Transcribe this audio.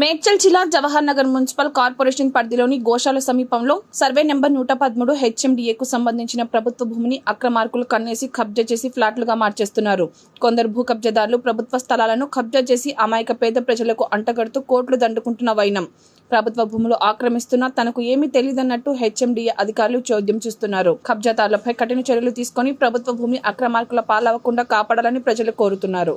మేడ్చల్ జిల్లా Jawahar Nagar municipal corporation పరిధిలోని గోశాల సమీపంలో సర్వే నెంబర్ నూట పదమూడు హెచ్ఎండిఏకు సంబంధించిన ప్రభుత్వ భూమిని అక్రమార్కులు కన్నేసి కబ్జా చేసి ఫ్లాట్లుగా మార్చేస్తున్నారు. కొందరు భూ కబ్జాదారులు ప్రభుత్వ స్థలాలను కబ్జా చేసి అమాయక పేద ప్రజలకు అంటగడుతూ కోట్లు దండుకుంటున్న వైనం. ప్రభుత్వ భూములు ఆక్రమిస్తున్నా తనకు ఏమీ తెలియదన్నట్టు హెచ్ఎండిఏ అధికారులు చోద్యం చూస్తున్నారు. కబ్జాదారులపై కఠిన చర్యలు తీసుకొని ప్రభుత్వ భూమి అక్రమార్కుల పాలవకుండా కాపాడాలని ప్రజలు కోరుతున్నారు.